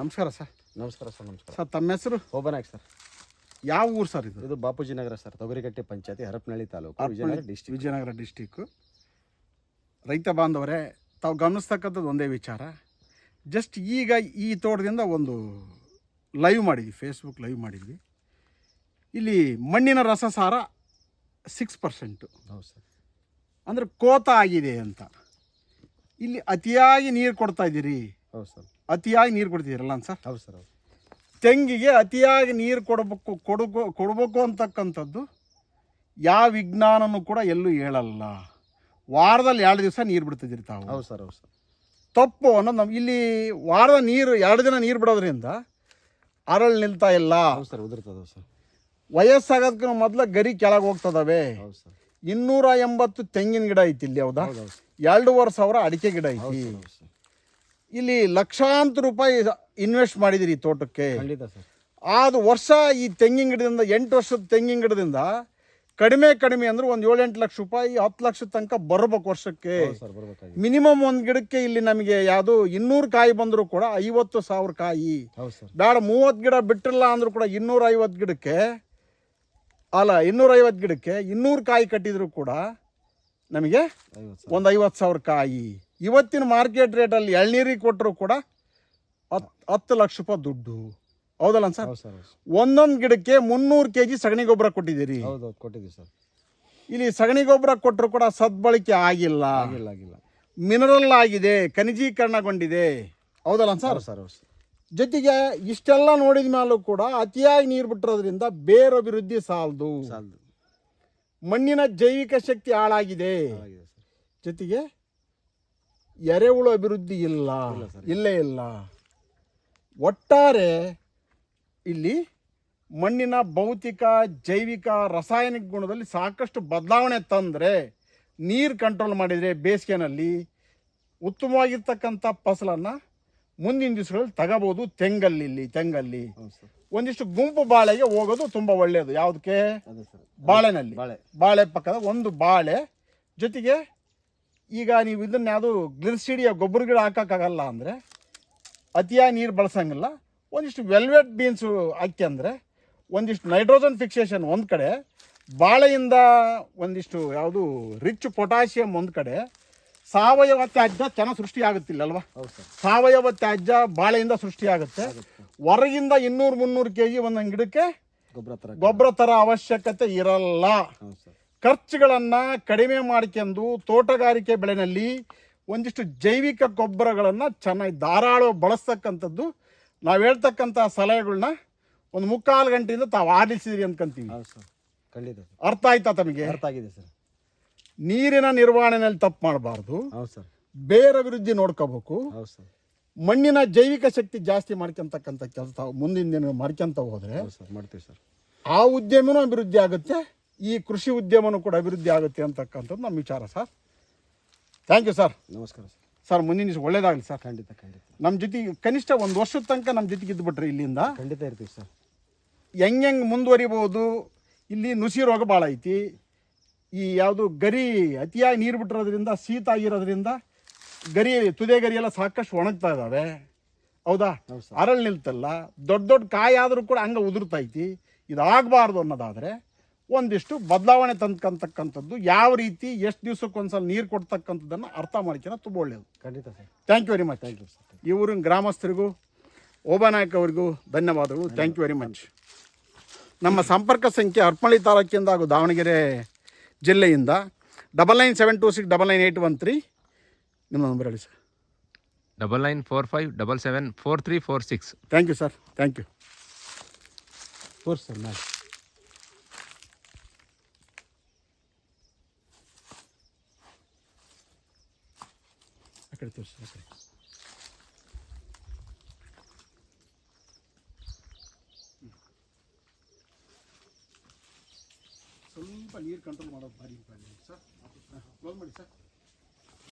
ನಮಸ್ಕಾರ ಸರ್. ನಮಸ್ಕಾರ ಸರ್ ನಮಸ್ಕಾರ. ಸರ್ ತಮ್ಮ ಹೆಸರು? ಹೋಬನಾಯಕ್ ಸರ್. ಯಾವ ಊರು ಸರ್ ಇದು? ಇದು ಬಾಪೂಜಿ ನಗರ ಸರ್ ತೊಗರಿಕಟ್ಟೆ ಪಂಚಾಯತಿ ಹರಪನಹಳ್ಳಿ ತಾಲೂಕು ವಿಜಯನಗರ ಡಿಸ್ಟಿಕ್ ವಿಜಯನಗರ ಡಿಸ್ಟಿಕ್ಕು ರೈತ ಬಾಂಧವರೇ ತಾವು ಗಮನಿಸ್ತಕ್ಕಂಥದ್ದು ಒಂದೇ ವಿಚಾರ. ಜಸ್ಟ್ ಈಗ ಈ ತೋಟದಿಂದ ಒಂದು ಲೈವ್ ಮಾಡಿದ್ವಿ ಫೇಸ್ಬುಕ್ ಲೈವ್ ಮಾಡಿದ್ವಿ. ಇಲ್ಲಿ ಮಣ್ಣಿನ ರಸಸಾರ ಸಿಕ್ಸ್ ಪರ್ಸೆಂಟು ಹೌದು ಸರ್. ಅಂದರೆ ಕೋತ ಆಗಿದೆ ಅಂತ. ಇಲ್ಲಿ ಅತಿಯಾಗಿ ನೀರು ಕೊಡ್ತಾ ಇದ್ದೀರಿ. ಹೌದು ಸರ್. ಅತಿಯಾಗಿ ನೀರು ಕೊಡ್ತಿದ್ದೀರಲ್ಲ ಸರ್ ಹೌದು ಸರ್ ಹೌದು. ತೆಂಗಿಗೆ ಅತಿಯಾಗಿ ನೀರು ಕೊಡಬೇಕು ಕೊಡಬೇಕು ಕೊಡಬೇಕು ಅಂತಕ್ಕಂಥದ್ದು ಯಾವ ವಿಜ್ಞಾನನೂ ಕೂಡ ಎಲ್ಲೂ ಹೇಳಲ್ಲ. ವಾರದಲ್ಲಿ ಎರಡು ದಿವಸ ನೀರು ಬಿಡ್ತಿದ್ದೀರಿ ತಾವು. ಹೌದು ಸರ್ ಹೌದು ಸರ್. ತಪ್ಪು ಅನ್ನೋದು ನಮ್ಮ ಇಲ್ಲಿ ವಾರದ ನೀರು ಎರಡು ದಿನ ನೀರು ಬಿಡೋದ್ರಿಂದ ಅರಳು ನಿಲ್ತಾ ಇಲ್ಲ. ಹೌದು ಸರ್ ಉದುರ್ತದೆ ಸರ್. ವಯಸ್ಸಾಗೋದಕ್ಕೂ ಮೊದಲು ಗರಿ ಕೆಳಗೆ ಹೋಗ್ತದವೆ. ಹೌದು ಸರ್. ಇನ್ನೂರ ಎಂಬತ್ತು ತೆಂಗಿನ ಗಿಡ ಐತಿ ಇಲ್ಲಿ ಹೌದಾ? ಎರಡೂವರೆ ಸಾವಿರ ಅಡಿಕೆ ಗಿಡ ಐತಿ. ಹೌದು ಸರ್. ಇಲ್ಲಿ ಲಕ್ಷಾಂತರ ರೂಪಾಯಿ ಇನ್ವೆಸ್ಟ್ ಮಾಡಿದಿರಿ ಈ ತೋಟಕ್ಕೆ. ಖಂಡಿತ ಸರ್. ಆದ ವರ್ಷ ಈ ತೆಂಗಿನ ಗಿಡದಿಂದ ಎಂಟು ವರ್ಷದ ತೆಂಗಿನ ಗಿಡದಿಂದ ಕಡಿಮೆ ಕಡಿಮೆ ಅಂದ್ರೆ ಒಂದು ಏಳೆಂಟು ಲಕ್ಷ ರೂಪಾಯಿ ಹತ್ತು ಲಕ್ಷದ ತನಕ ಬರ್ಬೇಕು ವರ್ಷಕ್ಕೆ. ಹೌದು ಸರ್ ಬರ್ಬೇಕಾಗಿ ಮಿನಿಮಮ್ ಒಂದು ಗಿಡಕ್ಕೆ ಇಲ್ಲಿ ನಮಗೆ ಯಾವುದು ಇನ್ನೂರು ಕಾಯಿ ಬಂದರೂ ಕೂಡ ಐವತ್ತು ಸಾವಿರ ಕಾಯಿ. ಹೌದು ಸರ್. ಬೇಡ ಮೂವತ್ತು ಗಿಡ ಬಿಟ್ಟಿಲ್ಲ ಅಂದರೂ ಕೂಡ ಇನ್ನೂರ ಐವತ್ತು ಗಿಡಕ್ಕೆ ಅಲ್ಲ ಇನ್ನೂರೈವತ್ತು ಗಿಡಕ್ಕೆ ಇನ್ನೂರು ಕಾಯಿ ಕಟ್ಟಿದ್ರು ಕೂಡ ನಮಗೆ ಐವತ್ತು ಸರ್ ಒಂದು ಐವತ್ತು ಸಾವಿರ ಕಾಯಿ. ಇವತ್ತಿನ ಮಾರ್ಕೆಟ್ ರೇಟಲ್ಲಿ ಎಳ್ನೀರಿಗೆ ಕೊಟ್ಟರು ಕೂಡ ಹತ್ತು ಹತ್ತು ಲಕ್ಷ ರೂಪಾಯಿ ದುಡ್ಡು. ಹೌದಲ್ಲ ಸರ್? ಸರ್ ಒಂದೊಂದು ಗಿಡಕ್ಕೆ ಮುನ್ನೂರು ಕೆ ಜಿ ಸಗಣಿ ಗೊಬ್ಬರ ಕೊಟ್ಟಿದ್ದೀರಿ. ಹೌದು ಹೌದು ಕೊಟ್ಟಿದ್ದೀವಿ ಸರ್. ಇಲ್ಲಿ ಸಗಣಿ ಗೊಬ್ಬರ ಕೊಟ್ಟರು ಕೂಡ ಸದ್ಬಳಕೆ ಆಗಿಲ್ಲ. ಆಗಿಲ್ಲ ಆಗಿಲ್ಲ. ಮಿನರಲ್ ಆಗಿದೆ ಖನಿಜೀಕರಣಗೊಂಡಿದೆ. ಹೌದಲ್ಲ ಸರ್? ಸರ್ ಹೌದು ಸರ್. ಜೊತೆಗೆ ಇಷ್ಟೆಲ್ಲ ನೋಡಿದ ಮೇಲೂ ಕೂಡ ಅತಿಯಾಗಿ ನೀರು ಬಿಟ್ಟಿರೋದ್ರಿಂದ ಬೇರು ಅಭಿವೃದ್ಧಿ ಸಾಲದು. ಸಾಲದು. ಮಣ್ಣಿನ ಜೈವಿಕ ಶಕ್ತಿ ಹಾಳಾಗಿದೆ. ಜೊತೆಗೆ ಎರೆಹುಳು ಅಭಿವೃದ್ಧಿ ಇಲ್ಲ. ಇಲ್ಲ. ಇಲ್ಲೇ. ಇಲ್ಲ ಒಟ್ಟಾರೆ ಇಲ್ಲಿ ಮಣ್ಣಿನ ಭೌತಿಕ ಜೈವಿಕ ರಾಸಾಯನಿಕ ಗುಣದಲ್ಲಿ ಸಾಕಷ್ಟು ಬದಲಾವಣೆ ತಂದರೆ ನೀರು ಕಂಟ್ರೋಲ್ ಮಾಡಿದರೆ ಬೇಸಿಗೆನಲ್ಲಿ ಉತ್ತಮವಾಗಿರ್ತಕ್ಕಂಥ ಫಸಲನ್ನು ಮುಂದಿನ ದಿವಸಗಳಲ್ಲಿ ತಗೋಬೋದು ತೆಂಗಲ್ಲಿ ಇಲ್ಲಿ ತೆಂಗಲ್ಲಿ. ಒಂದಿಷ್ಟು ಗುಂಪು ಬಾಳೆಗೆ ಹೋಗೋದು ತುಂಬ ಒಳ್ಳೆಯದು. ಯಾವುದಕ್ಕೆ? ಬಾಳೆನಲ್ಲಿ. ಬಾಳೆ. ಬಾಳೆ ಪಕ್ಕದ ಒಂದು ಬಾಳೆ ಜೊತೆಗೆ ಈಗ ನೀವು ಇದನ್ನ ಯಾವುದು ಗ್ಲಿರ್ಸಿಡಿಯ ಗೊಬ್ಬರ ಗಿಡ ಹಾಕೋಕ್ಕಾಗಲ್ಲ ಅಂದರೆ ಅತಿಯಾಗಿ ನೀರು ಬಳಸಂಗಿಲ್ಲ. ಒಂದಿಷ್ಟು ವೆಲ್ವೆಟ್ ಬೀನ್ಸು ಹಾಕಿ ಅಂದರೆ ಒಂದಿಷ್ಟು ನೈಟ್ರೋಜನ್ ಫಿಕ್ಸೇಷನ್ ಒಂದು ಕಡೆ ಬಾಳೆಯಿಂದ ಒಂದಿಷ್ಟು ಯಾವುದು ರಿಚ್ ಪೊಟ್ಯಾಷಿಯಂ ಒಂದು ಕಡೆ ಸಾವಯವ ತ್ಯಾಜ್ಯ ಚೆನ್ನಾಗಿ ಸೃಷ್ಟಿಯಾಗುತ್ತಿಲ್ಲ ಅಲ್ವಾ ಸಾವಯವ ತ್ಯಾಜ್ಯ ಬಾಳೆಯಿಂದ ಸೃಷ್ಟಿಯಾಗುತ್ತೆ ಹೊರಗಿಂದ ಇನ್ನೂರು ಮುನ್ನೂರು ಕೆ ಜಿ ಒಂದೊಂದು ಗಿಡಕ್ಕೆ ಗೊಬ್ಬರ ಥರ ಅವಶ್ಯಕತೆ ಇರಲ್ಲ. ಖರ್ಚುಗಳನ್ನು ಕಡಿಮೆ ಮಾಡಿಕೊಂಡು ತೋಟಗಾರಿಕೆ ಬೆಳೆನಲ್ಲಿ ಒಂದಿಷ್ಟು ಜೈವಿಕ ಗೊಬ್ಬರಗಳನ್ನು ಚೆನ್ನಾಗಿ ಧಾರಾಳ ಬಳಸ್ತಕ್ಕಂಥದ್ದು. ನಾವು ಹೇಳ್ತಕ್ಕಂಥ ಸಲಹೆಗಳನ್ನ ಒಂದು ಮುಕ್ಕಾಲು ಗಂಟೆಯಿಂದ ತಾವು ಆಲಿಸಿದ್ರಿ ಅಂದ್ಕಂತೀವಿ ಹೌದು ಸರ್. ಖಂಡಿತ ಸರ್. ಅರ್ಥ ಆಯ್ತಾ ತಮಗೆ? ಅರ್ಥ ಆಗಿದೆ ಸರ್. ನೀರಿನ ನಿರ್ವಹಣೆಯಲ್ಲಿ ತಪ್ಪು ಮಾಡಬಾರ್ದು. ಹೌದು ಸರ್. ಬೇರೆ ಅಭಿವೃದ್ಧಿ ನೋಡ್ಕೋಬೇಕು. ಹೌದು ಸರ್. ಮಣ್ಣಿನ ಜೈವಿಕ ಶಕ್ತಿ ಜಾಸ್ತಿ ಮಾಡ್ಕೊಂತಕ್ಕಂಥ ಕೆಲಸ ತಾವು ಮುಂದಿನ ದಿನ ಮಾಡ್ಕೊಂತ ಹೋದರೆ ಹೌದು ಸರ್. ಮಾಡ್ತೀವಿ ಸರ್. ಆ ಉದ್ಯಮನೂ ಅಭಿವೃದ್ಧಿ ಆಗುತ್ತೆ. ಈ ಕೃಷಿ ಉದ್ಯಮನೂ ಕೂಡ ಅಭಿವೃದ್ಧಿ ಆಗುತ್ತೆ ಅಂತಕ್ಕಂಥದ್ದು ನಮ್ಮ ವಿಚಾರ ಸರ್. ಥ್ಯಾಂಕ್ ಯು ಸರ್ ನಮಸ್ಕಾರ ಸರ್. ಸರ್ ಮುಂದಿನ ದಿವಸ ಒಳ್ಳೇದಾಗಲಿ ಸರ್. ಖಂಡಿತ ಖಂಡಿತ. ನಮ್ಮ ಜೊತೆಗೆ ಕನಿಷ್ಠ ಒಂದು ವರ್ಷದ ತನಕ ನಮ್ಮ ಜೊತೆಗೆ ಇದ್ದುಬಿಟ್ರೆ ಇಲ್ಲಿಂದ ಖಂಡಿತ ಇರ್ತೀವಿ ಸರ್. ಹೆಂಗೆ ಹೆಂಗೆ ಮುಂದುವರಿಬೋದು ಇಲ್ಲಿ ನುಸಿ ರೋಗ ಭಾಳ ಐತಿ. ಈ ಯಾವುದು ಗರಿ ಅತಿಯಾಗಿ ನೀರು ಬಿಟ್ಟಿರೋದ್ರಿಂದ ಶೀತ ಆಗಿರೋದ್ರಿಂದ ಗರಿ ತುದೆ ಗರಿ ಎಲ್ಲ ಸಾಕಷ್ಟು ಒಣಗ್ತಾ ಇದ್ದಾವೆ ಹೌದಾ? ಹೌದು ಸರ್. ಅರಳು ನಿಲ್ತಲ್ಲ. ದೊಡ್ಡ ದೊಡ್ಡ ಕಾಯಿ ಆದರೂ ಕೂಡ ಹಂಗೆ ಉದುರ್ತೈತಿ ಇದಾಗಬಾರ್ದು ಅನ್ನೋದಾದರೆ ಒಂದಿಷ್ಟು ಬದಲಾವಣೆ ತಂದ್ಕಂತಕ್ಕಂಥದ್ದು ಯಾವ ರೀತಿ ಎಷ್ಟು ದಿವ್ಸಕ್ಕೊಂದ್ಸಲ ನೀರು ಕೊಡ್ತಕ್ಕಂಥದ್ದನ್ನು ಅರ್ಥ ಮಾಡ್ಕೊಳ ತುಂಬ ಒಳ್ಳೆಯದು ಖಂಡಿತ sir. Thank you very much thank you sir ಈ ಊರಿನ ಗ್ರಾಮಸ್ಥರಿಗೂ ಓಬಾನಾಯಕ್ ಅವರಿಗೂ ಧನ್ಯವಾದಗಳು. ಥ್ಯಾಂಕ್ ಯು ವೆರಿ ಮಚ್ ನಮ್ಮ ಸಂಪರ್ಕ ಸಂಖ್ಯೆ ಅರ್ಪಣಿ ತಾಲೂಕಿಂದ ಹಾಗೂ ದಾವಣಗೆರೆ ಜಿಲ್ಲೆಯಿಂದ double nine seven two six double nine eight one three ನಿಮ್ಮ ನಂಬರ್ ಹೇಳಿ sir double nine four five double seven four three four six thank you sir thank you four sir ಮಾಡಿ ಕಡೆ ತೋರಿಸಿ ಕಡೆ. ಸ್ವಲ್ಪ ನೀರು ಕಂಟ್ರೋಲ್ ಮಾಡೋದು ಭಾರಿ ಸರ್. ಕ್ಲೋಸ್ ಮಾಡಿ ಸರ್.